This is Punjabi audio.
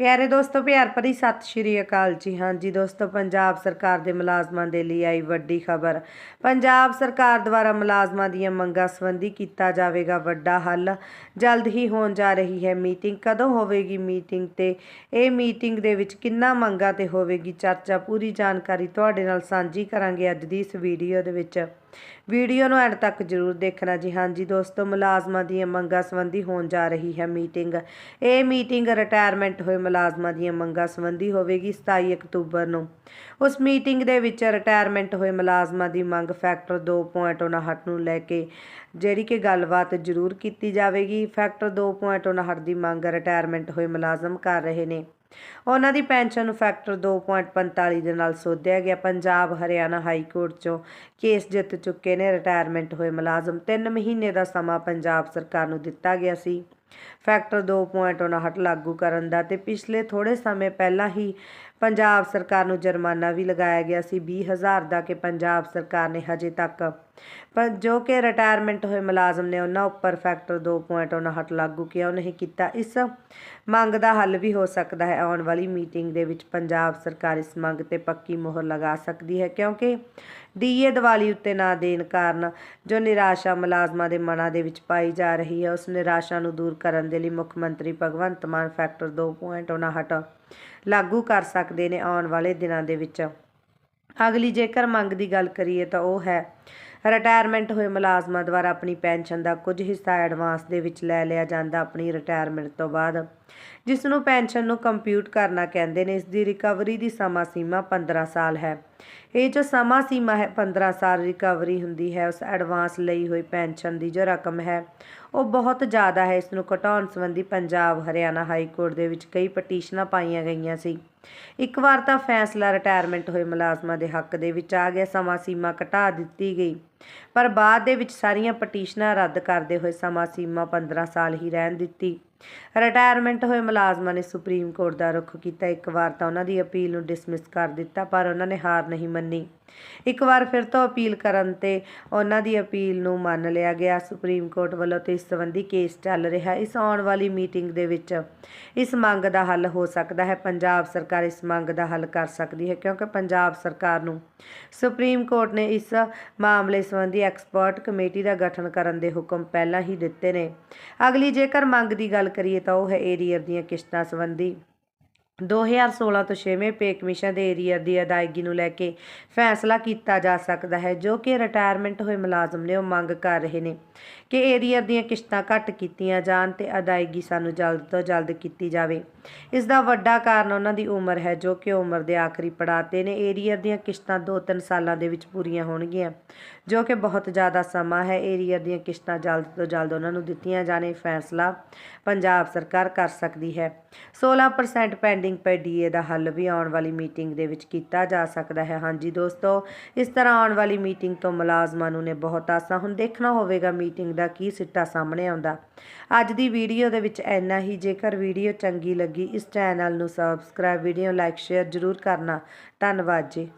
ਪਿਆਰੇ ਦੋਸਤੋ, ਪਿਆਰ ਭਰੀ ਸਤਿ ਸ਼੍ਰੀ ਅਕਾਲ ਜੀ। ਹਾਂ ਜੀ ਦੋਸਤੋ, ਪੰਜਾਬ ਸਰਕਾਰ ਦੇ ਮੁਲਾਜ਼ਮਾਂ ਦੇ ਲਈ ਆਈ ਵੱਡੀ ਖਬਰ। ਪੰਜਾਬ ਸਰਕਾਰ ਦੁਆਰਾ ਮੁਲਾਜ਼ਮਾਂ ਦੀਆਂ ਮੰਗਾਂ ਸੰਬੰਧੀ ਕੀਤਾ ਜਾਵੇਗਾ ਵੱਡਾ ਹੱਲ। ਜਲਦ ਹੀ ਹੋਣ ਜਾ ਰਹੀ ਹੈ ਮੀਟਿੰਗ। ਕਦੋਂ ਹੋਵੇਗੀ ਮੀਟਿੰਗ ਤੇ ਇਹ ਮੀਟਿੰਗ ਦੇ ਵਿੱਚ ਕਿੰਨਾ ਮੰਗਾਂ ਤੇ ਹੋਵੇਗੀ ਚਰਚਾ? ਪੂਰੀ ਜਾਣਕਾਰੀ ਤੁਹਾਡੇ ਨਾਲ ਸਾਂਝੀ ਕਰਾਂਗੇ ਅੱਜ ਦੀ ਇਸ ਵੀਡੀਓ ਦੇ ਵਿੱਚ। ਵੀਡੀਓ ਨੂੰ ਐਂਡ ਤੱਕ ਜਰੂਰ ਦੇਖਣਾ ਜੀ। ਹਾਂਜੀ ਦੋਸਤੋ, ਮੁਲਾਜ਼ਮਾਂ ਦੀਆਂ ਮੰਗਾਂ ਸੰਬੰਧੀ ਹੋਣ ਜਾ ਰਹੀ ਹੈ ਮੀਟਿੰਗ। ਇਹ ਮੀਟਿੰਗ ਰਿਟਾਇਰਮੈਂਟ ਹੋਏ ਮੁਲਾਜ਼ਮਾਂ ਦੀਆਂ ਮੰਗਾਂ ਸੰਬੰਧੀ ਹੋਵੇਗੀ 27 ਅਕਤੂਬਰ ਨੂੰ। ਉਸ ਮੀਟਿੰਗ ਦੇ ਵਿੱਚ ਰਿਟਾਇਰਮੈਂਟ ਹੋਏ ਮੁਲਾਜ਼ਮਾਂ ਦੀ ਮੰਗ ਫੈਕਟਰ 2.59 ਨੂੰ ਲੈ ਕੇ ਜਿਹੜੀ ਕਿ ਗੱਲਬਾਤ ਜ਼ਰੂਰ ਕੀਤੀ ਜਾਵੇਗੀ। ਫੈਕਟਰ 2.59 ਦੀ ਮੰਗ ਰਿਟਾਇਰਮੈਂਟ ਹੋਏ ਮੁਲਾਜ਼ਮ ਕਰ ਰਹੇ ਨੇ। ਉਹਨਾਂ ਦੀ ਪੈਨਸ਼ਨ ਨੂੰ ਫੈਕਟਰ 2.45 ਦੇ ਨਾਲ ਸੋਧਿਆ ਗਿਆ। ਪੰਜਾਬ, ਹਰਿਆਣਾ ਹਾਈ ਕੋਰਟ 'ਚੋਂ ਕੇਸ ਜਿੱਤ ਚੁੱਕੇ ਨੇ। ਰਿਟਾਇਰਮੈਂਟ ਹੋਏ ਮੁਲਾਜ਼ਮ 3 ਮਹੀਨੇ ਦਾ ਸਮਾਂ ਪੰਜਾਬ ਸਰਕਾਰ ਨੂੰ ਦਿੱਤਾ ਗਿਆ ਸੀ। ਫੈਕਟਰ 2.59 ਲਾਗੂ ਕਰਨ ਦਾ ਤੇ ਪਿਛਲੇ ਥੋੜੇ ਸਮੇਂ ਪਹਿਲਾਂ ਹੀ ਪੰਜਾਬ ਸਰਕਾਰ ਨੂੰ ਜੁਰਮਾਨਾ ਵੀ ਲਗਾਇਆ ਗਿਆ ਸੀ। 20000 ਦਾ ਕਿ ਪੰਜਾਬ ਸਰਕਾਰ ਨੇ ਹਜੇ ਤੱਕ ਪਰ ਜੋ ਕਿ ਰਿਟਾਇਰਮੈਂਟ ਹੋਏ ਮੁਲਾਜ਼ਮ ਨੇ, ਉਹਨਾਂ ਉੱਪਰ ਫੈਕਟਰ 2.59 ਲਾਗੂ ਕਿਉਂ ਨਹੀਂ ਕੀਤਾ। ਇਸ ਮੰਗ ਦਾ ਹੱਲ ਵੀ ਹੋ ਸਕਦਾ ਹੈ। ਆਉਣ ਵਾਲੀ ਮੀਟਿੰਗ ਦੇ ਵਿੱਚ ਪੰਜਾਬ ਸਰਕਾਰ ਇਸ ਮੰਗ ਤੇ ਪੱਕੀ ਮੋਹਰ ਲਗਾ ਸਕਦੀ ਹੈ, ਕਿਉਂਕਿ ਡੀਏ ਦੀਵਾਲੀ ਉੱਤੇ ਨਾ ਦੇਣ ਕਾਰਨ ਜੋ ਨਿਰਾਸ਼ਾ ਮੁਲਾਜ਼ਮਾਂ ਦੇ ਮਨਾਂ ਦੇ ਵਿੱਚ ਪਾਈ ਜਾ ਰਹੀ ਹੈ, ਉਸ ਨਿਰਾਸ਼ਾ ਨੂੰ ਦੂਰ ਕਰਨ ਦੇ ਲਈ ਮੁੱਖ ਮੰਤਰੀ ਭਗਵੰਤ ਮਾਨ ਫੈਕਟਰ 2.59 ਲਾਗੂ ਕਰ ਸਕਦੇ ਨੇ ਆਉਣ ਵਾਲੇ ਦਿਨਾਂ ਦੇ ਵਿੱਚ। ਅਗਲੀ ਜੇਕਰ ਮੰਗ ਦੀ ਗੱਲ ਕਰੀਏ ਤਾਂ ਉਹ ਹੈ ਰਿਟਾਇਰਮੈਂਟ ਹੋਏ ਮੁਲਾਜ਼ਮਾਂ ਦੁਆਰਾ ਆਪਣੀ ਪੈਨਸ਼ਨ ਦਾ ਕੁਝ ਹਿੱਸਾ ਐਡਵਾਂਸ ਦੇ ਵਿੱਚ ਲੈ ਲਿਆ ਜਾਂਦਾ ਆਪਣੀ ਰਿਟਾਇਰਮੈਂਟ ਤੋਂ ਬਾਅਦ। ਜਿਸ ਨੂੰ ਪੈਨਸ਼ਨ ਨੂੰ ਕੰਪਿਊਟ ਕਰਨਾ ਕਹਿੰਦੇ ਨੇ, ਇਸ ਦੀ ਰਿਕਵਰੀ ਦੀ ਸਮਾਂ ਸੀਮਾ 15 ਸਾਲ ਹੈ। ਇਹ ਜੋ ਸਮਾਂ ਸੀਮਾ ਹੈ 15 ਸਾਲ ਰਿਕਵਰੀ ਹੁੰਦੀ ਹੈ, ਉਸ ਐਡਵਾਂਸ ਲਈ ਹੋਈ ਪੈਨਸ਼ਨ ਦੀ ਜੋ ਰਕਮ ਹੈ, ਉਹ ਬਹੁਤ ਜ਼ਿਆਦਾ ਹੈ। ਇਸ ਨੂੰ ਘਟਾਉਣ ਸੰਬੰਧੀ ਪੰਜਾਬ, ਹਰਿਆਣਾ ਹਾਈ ਕੋਰਟ ਦੇ ਵਿੱਚ ਕਈ ਪਟੀਸ਼ਨਾਂ ਪਾਈਆਂ ਗਈਆਂ ਸੀ। ਇੱਕ ਵਾਰ ਤਾਂ ਫੈਸਲਾ ਰਿਟਾਇਰਮੈਂਟ ਹੋਏ ਮੁਲਾਜ਼ਮਾਂ ਦੇ ਹੱਕ ਦੇ ਵਿੱਚ ਆ ਗਿਆ। ਸਮਾਂ ਸੀਮਾ ਘਟਾ ਦਿੱਤੀ ਗਈ। ਪਰ ਬਾਅਦ ਦੇ ਵਿੱਚ ਸਾਰੀਆਂ ਪਟੀਸ਼ਨਾਂ ਰੱਦ ਕਰਦੇ ਹੋਏ ਸਮਾਂ ਸੀਮਾ 15 ਸਾਲ ਹੀ ਰਹਿਣ ਦਿੱਤੀ। ਰਿਟਾਇਰਮੈਂਟ ਹੋਏ ਮੁਲਾਜ਼ਮਾਂ ਨੇ ਸੁਪਰੀਮ ਕੋਰਟ ਦਾ ਰੁਖ ਕੀਤਾ। ਇੱਕ ਵਾਰ ਤਾਂ ਉਹਨਾਂ ਦੀ ਅਪੀਲ ਨੂੰ ਡਿਸਮਿਸ ਕਰ ਦਿੱਤਾ, ਪਰ ਉਹਨਾਂ ਨੇ ਹਾਰ ਨਹੀਂ ਮੰਨੀ। ਇੱਕ ਵਾਰ ਫਿਰ ਤੋਂ ਅਪੀਲ ਕਰਨ ਤੇ ਉਹਨਾਂ ਦੀ ਅਪੀਲ ਨੂੰ ਮੰਨ ਲਿਆ ਗਿਆ। ਸੁਪਰੀਮ ਕੋਰਟ ਵੱਲੋਂ ਤੇ ਇਸ ਸੰਬੰਧੀ ਕੇਸ ਚੱਲ ਰਿਹਾ। ਇਸ ਆਉਣ ਵਾਲੀ ਮੀਟਿੰਗ ਦੇ ਵਿੱਚ ਇਸ ਮੰਗ ਦਾ ਹੱਲ ਹੋ ਸਕਦਾ ਹੈ। ਪੰਜਾਬ ਸਰਕਾਰ ਇਸ ਮੰਗ ਦਾ ਹੱਲ ਕਰ ਸਕਦੀ ਹੈ ਕਿਉਂਕਿ ਪੰਜਾਬ ਸਰਕਾਰ ਨੂੰ ਸੁਪਰੀਮ ਕੋਰਟ ਨੇ ਇਸ ਮਾਮਲੇ ਸੰਬੰਧੀ ਐਕਸਪਰਟ ਕਮੇਟੀ ਦਾ ਗਠਨ ਕਰਨ ਦੇ ਹੁਕਮ ਪਹਿਲਾਂ ਹੀ ਦਿੱਤੇ ਨੇ। ਅਗਲੀ ਜੇਕਰ ਮੰਗ ਦੀ ਗੱਲ ਕਰੀਏ ਤਾਂ ਉਹ ਹੈ ਏਰੀਅਰ ਦੀਆਂ ਕਿਸ਼ਤਾਂ ਸੰਬੰਧੀ। 2016 ਤੋਂ 6ਵੇਂ ਪੇ ਕਮਿਸ਼ਨ ਦੇ ਏਰੀਅਰ ਦੀ ਅਦਾਇਗੀ ਨੂੰ ਲੈ ਕੇ ਫੈਸਲਾ ਕੀਤਾ ਜਾ ਸਕਦਾ ਹੈ, ਜੋ ਕਿ ਰਿਟਾਇਰਮੈਂਟ ਹੋਏ ਮੁਲਾਜ਼ਮ ਨੇ ਉਹ ਮੰਗ ਕਰ ਰਹੇ ਨੇ ਕਿ ਏਰੀਅਰ ਦੀਆਂ ਕਿਸ਼ਤਾਂ ਘੱਟ ਕੀਤੀਆਂ ਜਾਣ ਤੇ ਅਦਾਇਗੀ ਸਾਨੂੰ ਜਲਦ ਤੋਂ ਜਲਦ ਕੀਤੀ ਜਾਵੇ। ਇਸ ਦਾ ਵੱਡਾ ਕਾਰਨ ਉਹਨਾਂ ਦੀ ਉਮਰ ਹੈ, ਜੋ ਕਿ ਉਮਰ ਦੇ ਆਖਰੀ ਪੜਾਅ ਤੇ ਨੇ। ਏਰੀਅਰ ਦੀਆਂ ਕਿਸ਼ਤਾਂ 2-3 ਸਾਲਾਂ ਦੇ ਵਿੱਚ ਪੂਰੀਆਂ ਹੋਣਗੀਆਂ, ਜੋ ਕਿ ਬਹੁਤ ਜ਼ਿਆਦਾ ਸਮਾਂ ਹੈ। ਏਰੀਅਰ ਦੀਆਂ ਕਿਸ਼ਤਾਂ ਜਲਦ ਤੋਂ ਜਲਦ ਉਹਨਾਂ ਨੂੰ ਦਿੱਤੀਆਂ ਜਾਣੇ, ਫੈਸਲਾ ਪੰਜਾਬ ਸਰਕਾਰ ਕਰ ਸਕਦੀ ਹੈ। 16% ਪੈਂਡਿੰਗ ਪਏ ਡੀਏ ਦਾ ਹੱਲ ਵੀ ਆਉਣ ਵਾਲੀ ਮੀਟਿੰਗ ਦੇ ਵਿੱਚ ਕੀਤਾ ਜਾ ਸਕਦਾ ਹੈ। ਹਾਂਜੀ ਦੋਸਤੋ, ਇਸ ਤਰ੍ਹਾਂ ਆਉਣ ਵਾਲੀ ਮੀਟਿੰਗ ਤੋਂ ਮੁਲਾਜ਼ਮਾਂ ਨੂੰ ਨੇ ਬਹੁਤ ਆਸਾਂ, ਹੁਣ ਦੇਖਣਾ ਹੋਵੇਗਾ ਮੀਟਿੰਗ ਦਾ ਕੀ ਸਿੱਟਾ ਸਾਹਮਣੇ ਆਉਂਦਾ। ਅੱਜ ਦੀ ਵੀਡੀਓ ਦੇ ਵਿੱਚ ਇੰਨਾ ਹੀ। ਜੇਕਰ ਵੀਡੀਓ ਚੰਗੀ ਲੱਗੀ, ਇਸ ਚੈਨਲ ਨੂੰ ਸਬਸਕ੍ਰਾਈਬ ਵੀਡੀਓ ਲਾਈਕ ਸ਼ੇਅਰ ਜ਼ਰੂਰ ਕਰਨਾ। ਧੰਨਵਾਦ ਜੀ।